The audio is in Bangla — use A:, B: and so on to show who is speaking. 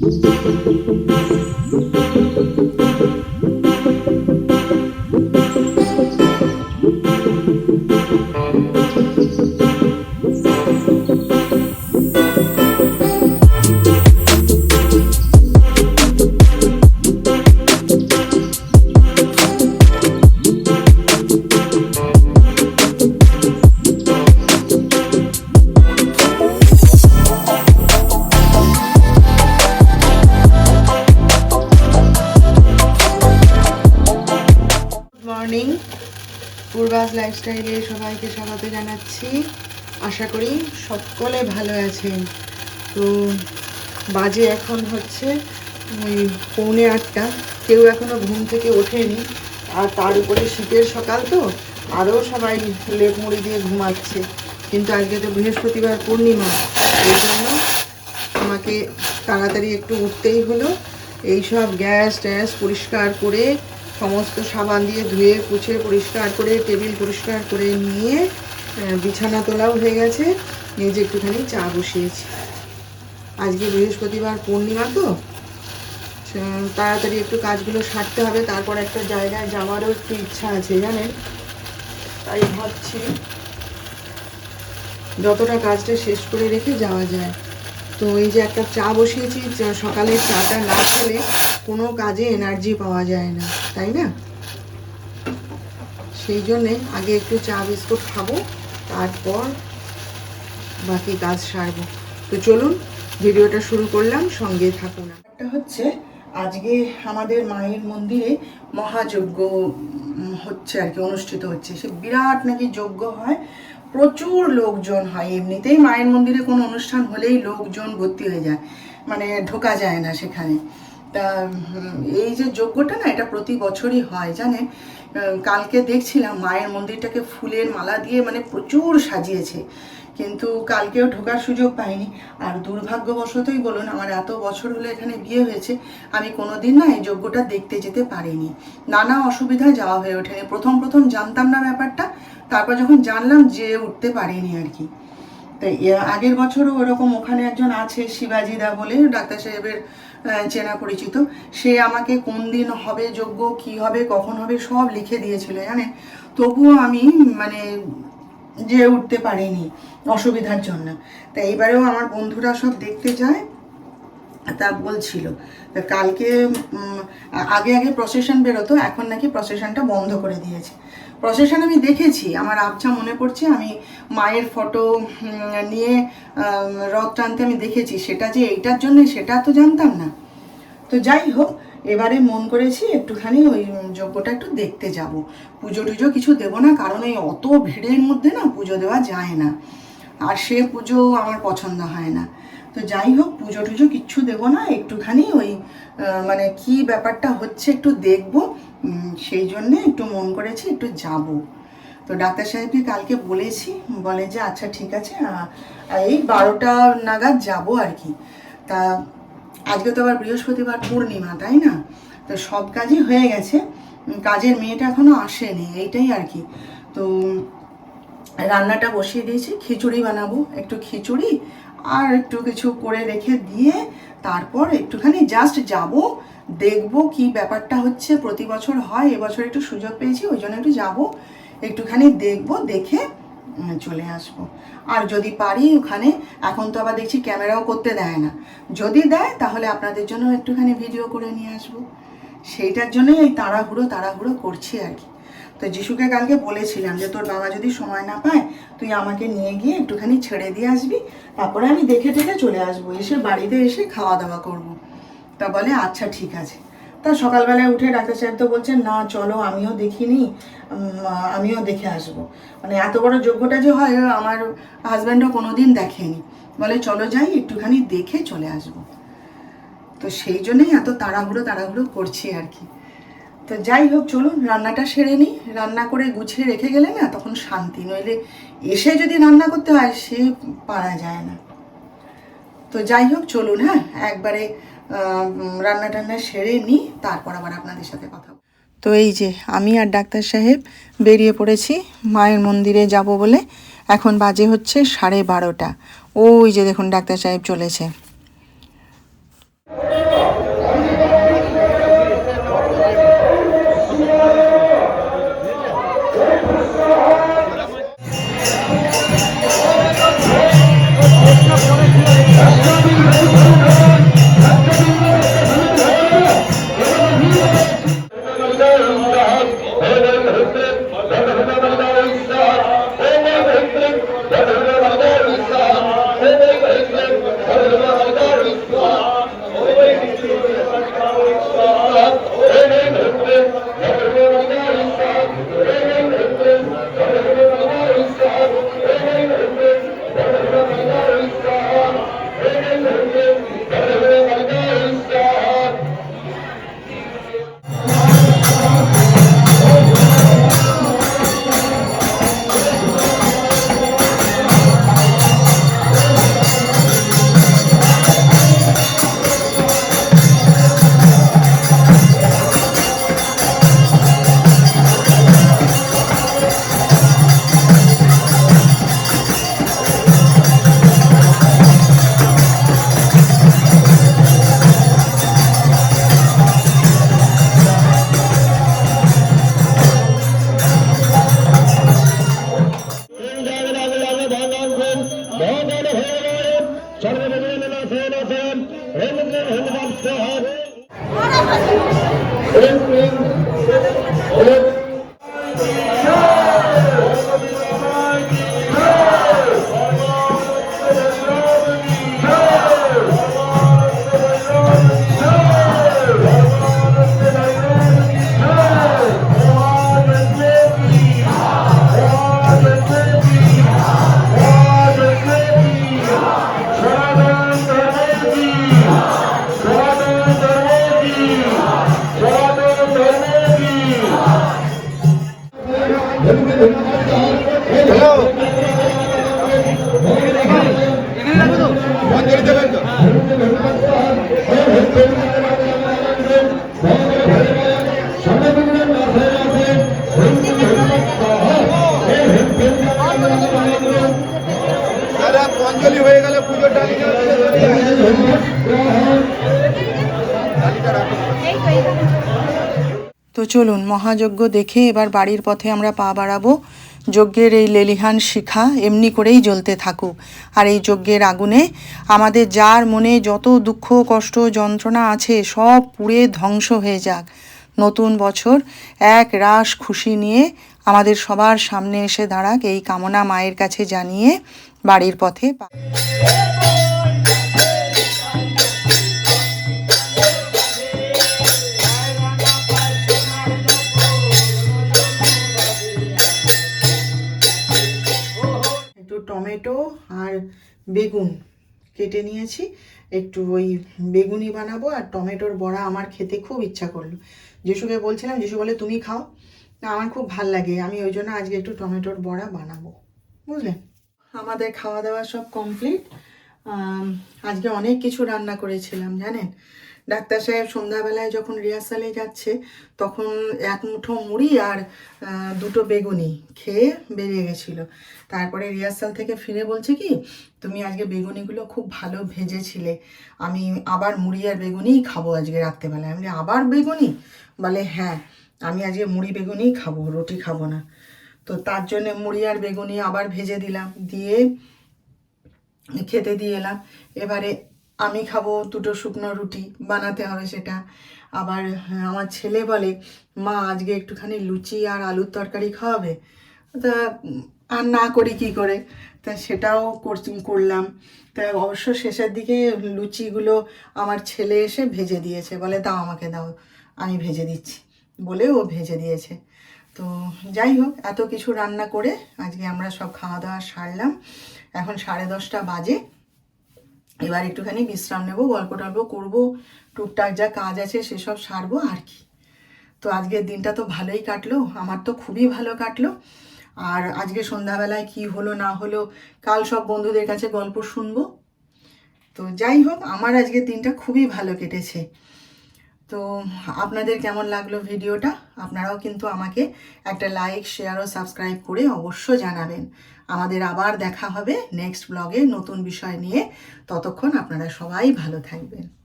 A: Thank you. লাইফস্টাইলে সবাইকে স্বাগত জানাচ্ছি। আশা করি সকলে ভালো আছেন। তো বাজে এখন হচ্ছে ওই পৌনে আটটা। কেউ এখনও ঘুম থেকে ওঠেনি। আর তার উপরে শীতের সকাল তো, আরও সবাই লেপ মুড়ি দিয়ে ঘুমাচ্ছে। কিন্তু আজকে তো বৃহস্পতিবার পূর্ণিমা, এই জন্য আমাকে তাড়াতাড়ি একটু উঠতেই হলো। এই সব গ্যাস ট্যাস পরিষ্কার করে সমস্ত সাবান দিয়ে ধুয়ে, পুছে, পরিষ্কার করে, টেবিল পরিষ্কার করে নিয়ে বিছানা তোলাও হয়ে গেছে। নিয়ে যে একটুখানি চা বসিয়েছি। আজকে বৃহস্পতিবার পূর্ণিমা তো। তাড়াতাড়ি একটু কাজগুলো সারতে হবে, তারপর একটা জায়গায় যাওয়ারও একটু ইচ্ছা আছে, জানেন? তাই ভাবছি যতটা কাজটা শেষ করে রেখে যাওয়া যায়। তো এই যে একটা চা বসিয়েছি সকালে চাটা না খেলে কোনো কাজে এনার্জি পাওয়া যায় না, তাই না? সেই জন্যে আগে একটু চা বিস্কুট খাব, তারপর বাকি কাজ সারবো। তো চলুন, ভিডিওটা শুরু করলাম, সঙ্গে থাকুন। একটা হচ্ছে, আজকে আমাদের মায়ের মন্দিরে মহাযজ্ঞ হচ্ছে আর কি, অনুষ্ঠিত হচ্ছে। সে বিরাট নাকি যজ্ঞ হয়, প্রচুর লোকজন হয় এমনিতেই। মায়ের মন্দিরে কোনো অনুষ্ঠান হলেই লোকজন ভর্তি হয়ে যায় মানে ঢোকা যায় না সেখানে। তা এই যে যজ্ঞটা না, এটা প্রতি বছরই হয়, জানেন? কালকে দেখছিলাম মায়ের মন্দিরটাকে ফুলের মালা দিয়ে মানে প্রচুর সাজিয়েছে। কিন্তু কালকেও ঢোকার সুযোগ পাইনি। আর দুর্ভাগ্যবশতই বলুন, আমার এত বছর হলো এখানে বিয়ে হয়েছে, আমি কোনোদিন না এই যজ্ঞটা দেখতে যেতে পারিনি। নানা অসুবিধায় যাওয়া হয়ে ওঠেনি। প্রথম প্রথম জানতাম না ব্যাপারটা, তারপর যখন জানলাম যে উঠতে পারিনি আর কি। তো আগের বছরও ওরকম ওখানে একজন আছে, শিবাজিদা বলে, ডাক্তার সাহেবের চেনা পরিচিত। সে আমাকে কোন দিন হবে যোগ্য, কি হবে, কখন হবে, সব লিখে দিয়েছিল জানেন তবুও আমি মানে যে উঠতে পারিনি অসুবিধার জন্য। তা এবারেও আমার বন্ধুরা সব দেখতে যায়। তা বলছিল। তা কালকে আগে আগে প্রসেশন বেরোতো, এখন নাকি প্রসেশনটা বন্ধ করে দিয়েছে। প্রসেশন আমি দেখেছি, আমার আবছা মনে পড়ছে, আমি মায়ের ফটো নিয়ে রথ টানতে আমি দেখেছি। সেটা যে এইটার জন্য সেটা তো জানতাম না। তো যাই হোক, এবারে মন করেছি একটুখানি ওই যজ্ঞটা একটু দেখতে যাব। পুজো টুজো কিছু দেবো না, কারণ এই অত ভিড়ের মধ্যে না পুজো দেওয়া যায় না। আর সে পুজো আমার পছন্দ হয় না। তো যাই হোক, পুজো টুজো কিচ্ছু দেবো না, একটুখানি ওই মানে কি ব্যাপারটা হচ্ছে একটু দেখব। সেই জন্যে একটু মন করেছি একটু যাব। তো ডাক্তার সাহেবকে কালকে বলেছি, বলে যে আচ্ছা ঠিক আছে এই বারোটা নাগাদ যাব আর কি। তা আজকে তো আবার বৃহস্পতিবার পূর্ণিমা, তাই না? তো সব কাজই হয়ে গেছে। কাজের মেয়েটা এখনও আসেনি, এইটাই আর কি। তো, রান্নাটা বসিয়ে দিয়েছি, খিচুড়ি বানাবো, একটু খিচুড়ি আর একটু কিছু করে রেখে দিয়ে তারপর একটুখানি জাস্ট যাব, দেখব কি ব্যাপারটা হচ্ছে, প্রতি বছর হয়, এবছর একটু সুযোগ পেয়েছি, ওই জন্য একটু যাব, একটুখানি দেখব, দেখে চলে আসব। আর যদি পারি ওখানে, এখন তো আবার দেখছি ক্যামেরাও করতে দেয় না। যদি দেয়, তাহলে আপনাদের জন্য একটুখানি ভিডিও করে নিয়ে আসব। সেইটার জন্যই এই তাড়াহুড়ো তাড়াহুড়ো করছি আর কি। তো যিশুকে কালকে বলেছিলাম যে, তোর বাবা যদি সময় না পায়, তুই আমাকে নিয়ে গিয়ে একটুখানি ছেড়ে দিয়ে আসবি, তারপরে আমি দেখে টেকে চলে আসব, এসে বাড়িতে এসে খাওয়া দাওয়া করব। তা বলে আচ্ছা ঠিক আছে। তা সকালবেলায় উঠে ডাক্তার সাহেব তো বলছেন, না, চলো, আমিও দেখিনি আমিও দেখে আসব। মানে এত বড় যোগ্যটা যে হয়, আমার হাজব্যান্ডও কোনো দিন দেখেনি। বলে, চলো যাই, একটুখানি দেখে চলে আসব। তো সেই জন্যই এত তাড়াহুড়ো তাড়াহুড়ো করছি আর কি। তো যাই হোক, চলুন, রান্নাটা সেরে নিই। রান্না করে গুছিয়ে রেখে গেলে না তখন শান্তি, নইলে এসে যদি রান্না করতে হয়, সে পারা যায় না। তো যাই হোক, চলুন হ্যাঁ একবারে রান্না টান্না সেরে নিই, তারপর আবার আপনাদের সাথে কথা তো এই যে, আমি আর ডাক্তার সাহেব বেরিয়ে পড়েছি, মায়ের মন্দিরে যাব বলে। এখন বাজে হচ্ছে সাড়ে বারোটা। ওই যে দেখুন, ডাক্তার সাহেব চলেছে। তো চলুন, মহাযজ্ঞ দেখে এবার বাড়ির পথে আমরা পা বাড়াবো। যজ্ঞের এই লেলিহান শিখা এমনি করেই জ্বলতে থাকুক। আর এই যজ্ঞের আগুনে আমাদের যার মনে যত দুঃখ, কষ্ট, যন্ত্রণা আছে, সব পুড়ে ধ্বংস হয়ে যাক। নতুন বছর এক রাস খুশি নিয়ে আমাদের সবার সামনে এসে দাঁড়াক, এই কামনা মায়ের কাছে জানিয়ে বাড়ির পথে পা- টমেটো আর বেগুন কেটে নিয়েছি। একটু ওই বেগুনি বানাবো আর টমেটোর বড়া আমার খেতে খুব ইচ্ছা করল। যিশুকে বলছিলাম, যিশু বলে, তুমি খাও। না আমার খুব ভালো লাগে। আমি ওই জন্য আজকে একটু টমেটোর বড়া বানাবো। বুঝলেন আমাদের খাওয়া দাওয়া সব কমপ্লিট আজকে অনেক কিছু রান্না করেছিলাম, জানেন? ডাক্তার সাহেব সন্ধ্যাবেলায় যখন রিহার্সালে যাচ্ছে, তখন এক মুঠো মুড়ি আর দুটো বেগুনি খেয়ে বেরিয়ে গেছিল। তারপরে রিহার্সাল থেকে ফিরে বলছে কি, তুমি আজকে বেগুনিগুলো খুব ভালো ভেজেছিলে। আমি আবার মুড়ি আর বেগুনিই খাব আজকে রাত্রেবেলায়। আমি আবার বেগুনি? বলে হ্যাঁ আমি আজকে মুড়ি বেগুনিই খাব, রুটি খাব না। তো তার জন্যে মুড়ি আর বেগুনি আবার ভেজে দিলাম, দিয়ে খেতে দিয়ে এলাম। এবারে আমি খাব দুটো শুকনো রুটি বানাতে হবে সেটা। আবার হ্যাঁ, আমার ছেলে বলে মা আজকে একটুখানি লুচি আর আলুর তরকারি খাওয়াবে? তা আর না করি কি করে? তা সেটাও করলাম। তা অবশ্য শেষের দিকে লুচিগুলো আমার ছেলে এসে ভেজে দিয়েছে। বলে দাও আমাকে দাও আমি ভেজে দিচ্ছি। বলে ও ভেজে দিয়েছে। তো যাই হোক এত কিছু রান্না করে আজকে আমরা সব খাওয়া দাওয়া সারলাম। এখন সাড়ে দশটা বাজে। এবার একটুখানি বিশ্রাম নেব, গল্প টল্প করব, টুকটাক যা কাজ আছে সেসব সারবো আর কি। তো আজকের দিনটা তো ভালোই কাটলো, আমার তো খুবই ভালো কাটলো। আর আজকে সন্ধ্যাবেলায় কি হলো না হলো, কাল সব বন্ধুদের কাছে গল্প শুনব। তো যাই হোক, আমার আজকের দিনটা খুবই ভালো কেটেছে। তো আপনাদের কেমন লাগল ভিডিওটা? আপনারাও কিন্তু আমাকে একটা লাইক, শেয়ার ও সাবস্ক্রাইব করে অবশ্য জানাবেন। আমাদের আবার দেখা হবে নেক্সট ব্লগে নতুন বিষয় নিয়ে। ততক্ষণ আপনারা সবাই ভালো থাকবেন।